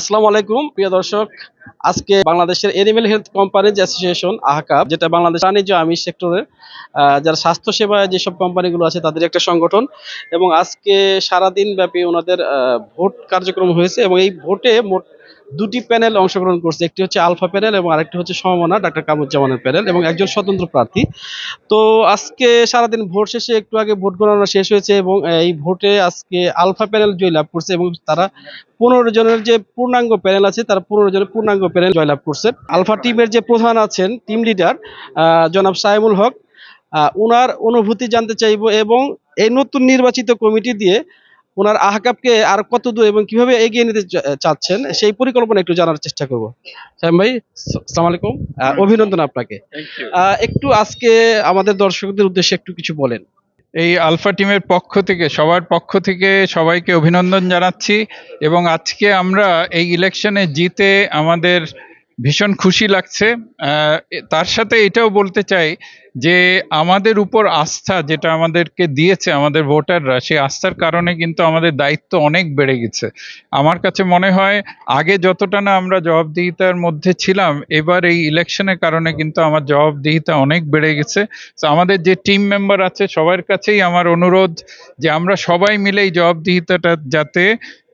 আসসালামু আলাইকুম, প্রিয় দর্শক। আজকে বাংলাদেশের animal health companies association AHCAB, যেটা বাংলাদেশ বাণিজ্য আমি সেক্টরের যারা স্বাস্থ্য সেবা যেসব কোম্পানিগুলো আছে, তাদের একটা সংগঠন। এবং আজকে সারাদিন ব্যাপী ওনাদের ভোট কার্যক্রম হয়েছে এবং এই ভোটে মোট দুটি প্যানেল অংশগ্রহণ করছে। একটি হচ্ছে আলফা প্যানেল এবং আরেকটি হচ্ছে সমমনা, ডাক্তার কামুজ্জামানের প্যানেল এবং একজন স্বতন্ত্র প্রার্থী। তো আজকে সারাদিন ভোট শেষে একটু আগে ভোট গণনা শেষ হয়েছে এবং এই ভোটে আজকে আলফা প্যানেল জয়লাভ করছে এবং তারা পনেরো জনের যে পূর্ণাঙ্গ প্যানেল আছে, তারা পনেরো জনের পূর্ণাঙ্গ প্যানেল জয়লাভ করছে। আলফা টিমের যে প্রধান আছেন, টিম লিডার জনাব সাইমুল হক ওনার অনুভূতি জানতে চাইব এবং এই নতুন নির্বাচিত কমিটি দিয়ে ওনার আহকাবকে আর কত দূর এবং কীভাবে এগিয়ে নিতে চাচ্ছেন সেই পরিকল্পনা একটু জানার চেষ্টা করব। সাইম ভাই সালাম আলাইকুম। অভিনন্দন আপনাকে। একটু আজকে আমাদের দর্শকদের উদ্দেশ্যে একটু কিছু বলেন। এই আলফা টিমের পক্ষ থেকে সবার পক্ষ থেকে সবাইকে অভিনন্দন জানাচ্ছি এবং আজকে আমরা এই ইলেকশনে জিতে আমাদের ভীষণ খুশি লাগছে। আহ, তার সাথে এটাও বলতে চাই যে আমাদের উপর আস্থা যেটা আমাদেরকে দিয়েছে আমাদের ভোটাররা, সেই আস্থার কারণে কিন্তু আমাদের দায়িত্ব অনেক বেড়ে গেছে। আমার কাছে মনে হয় আগে যতটা না আমরা জবাবদিহিতার মধ্যে ছিলাম, এবার এই ইলেকশনের কারণে কিন্তু আমার জবাবদিহিতা অনেক বেড়ে গেছে। তো আমাদের যে টিম মেম্বার আছে সবার কাছেই আমার অনুরোধ যে আমরা সবাই মিলে এই জবাবদিহিতাটা যাতে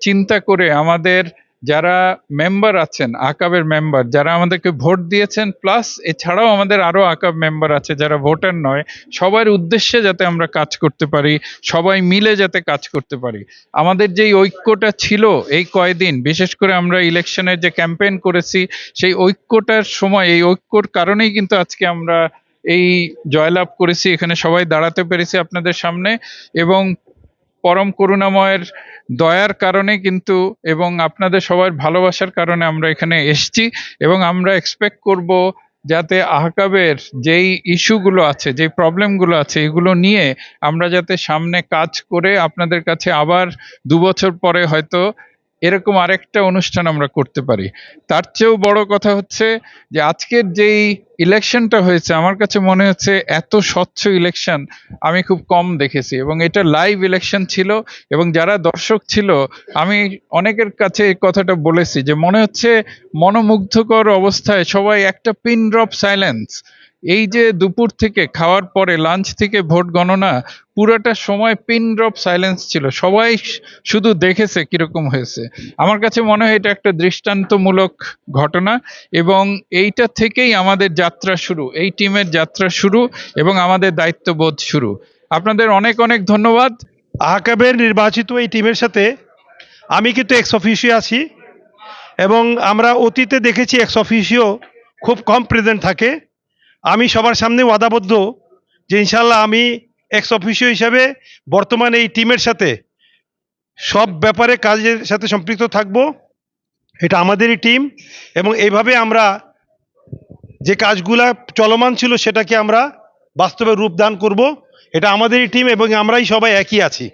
চিন্তা করে আমাদের যারা মেম্বার আছেন, আকাবের মেম্বার যারা আমাদেরকে ভোট দিয়েছেন প্লাস এছাড়াও আমাদের আরও আকাব মেম্বার আছে যারা ভোটার নয়, সবার উদ্দেশ্যে যাতে আমরা কাজ করতে পারি, সবাই মিলে যাতে কাজ করতে পারি। আমাদের যেই ঐক্যটা ছিল এই কয়দিন, বিশেষ করে আমরা ইলেকশনের যে ক্যাম্পেইন করেছি, সেই ঐক্যটার সময়, এই ঐক্যর কারণেই কিন্তু আজকে আমরা এই জয়লাভ করেছি, এখানে সবাই দাঁড়াতে পেরেছি আপনাদের সামনে। এবং পরম করুণাময়ের দয়ার কারণে কিন্তু এবং আপনাদের সবার ভালোবাসার কারণে আমরা এখানে এসছি এবং আমরা এক্সপেক্ট করব যাতে আহকাবের যেই ইস্যুগুলো আছে যে প্রবলেমগুলো আছে, এগুলো নিয়ে আমরা যাতে সামনে কাজ করে আপনাদের কাছে আবার দু বছর পরে হয়তো এরকম আরেকটা অনুষ্ঠান আমরা করতে পারি। তার চেয়েও বড় কথা হচ্ছে যে আজকের যেই ইলেকশনটা হয়েছে, আমার কাছে মনে হচ্ছে এত স্বচ্ছ ইলেকশন আমি খুব কম দেখেছি এবং এটা লাইভ ইলেকশন ছিল এবং যারা দর্শক ছিল, আমি অনেকের কাছে এই কথাটা বলেছি যে মনে হচ্ছে মনোমুগ্ধকর অবস্থায় সবাই একটা পিন ড্রপ সাইলেন্স। এই যে দুপুর থেকে খাওয়ার পরে লাঞ্চ থেকে ভোট গণনা, পুরোটা সময় পিন ড্রপ সাইলেন্স ছিল। সবাই শুধু দেখেছে কীরকম হয়েছে। আমার কাছে মনে হয় এটা একটা দৃষ্টান্তমূলক ঘটনা এবং এইটা থেকেই আমাদের যাত্রা শুরু, এই টিমের যাত্রা শুরু এবং আমাদের দায়িত্ববোধ শুরু। আপনাদের অনেক অনেক ধন্যবাদ। আহকাবের নির্বাচিত এই টিমের সাথে আমি কিন্তু এক্স অফিসিও আছি এবং আমরা অতীতে দেখেছি এক্স অফিসিও খুব কম প্রেজেন্ট থাকে। আমি সবার সামনে ওয়াদাবদ্ধ যে ইনশাল্লাহ আমি এক্স অফিসিও হিসাবে বর্তমানে এই টিমের সাথে সব ব্যাপারে কাজের সাথে সম্পৃক্ত থাকব। এটা আমাদেরই টিম এবং এইভাবে আমরা যে কাজগুলা চলমান ছিল সেটাকে আমরা বাস্তবে রূপদান করব। এটা আমাদেরই টিম এবং আমরাই সবাই একই আছি।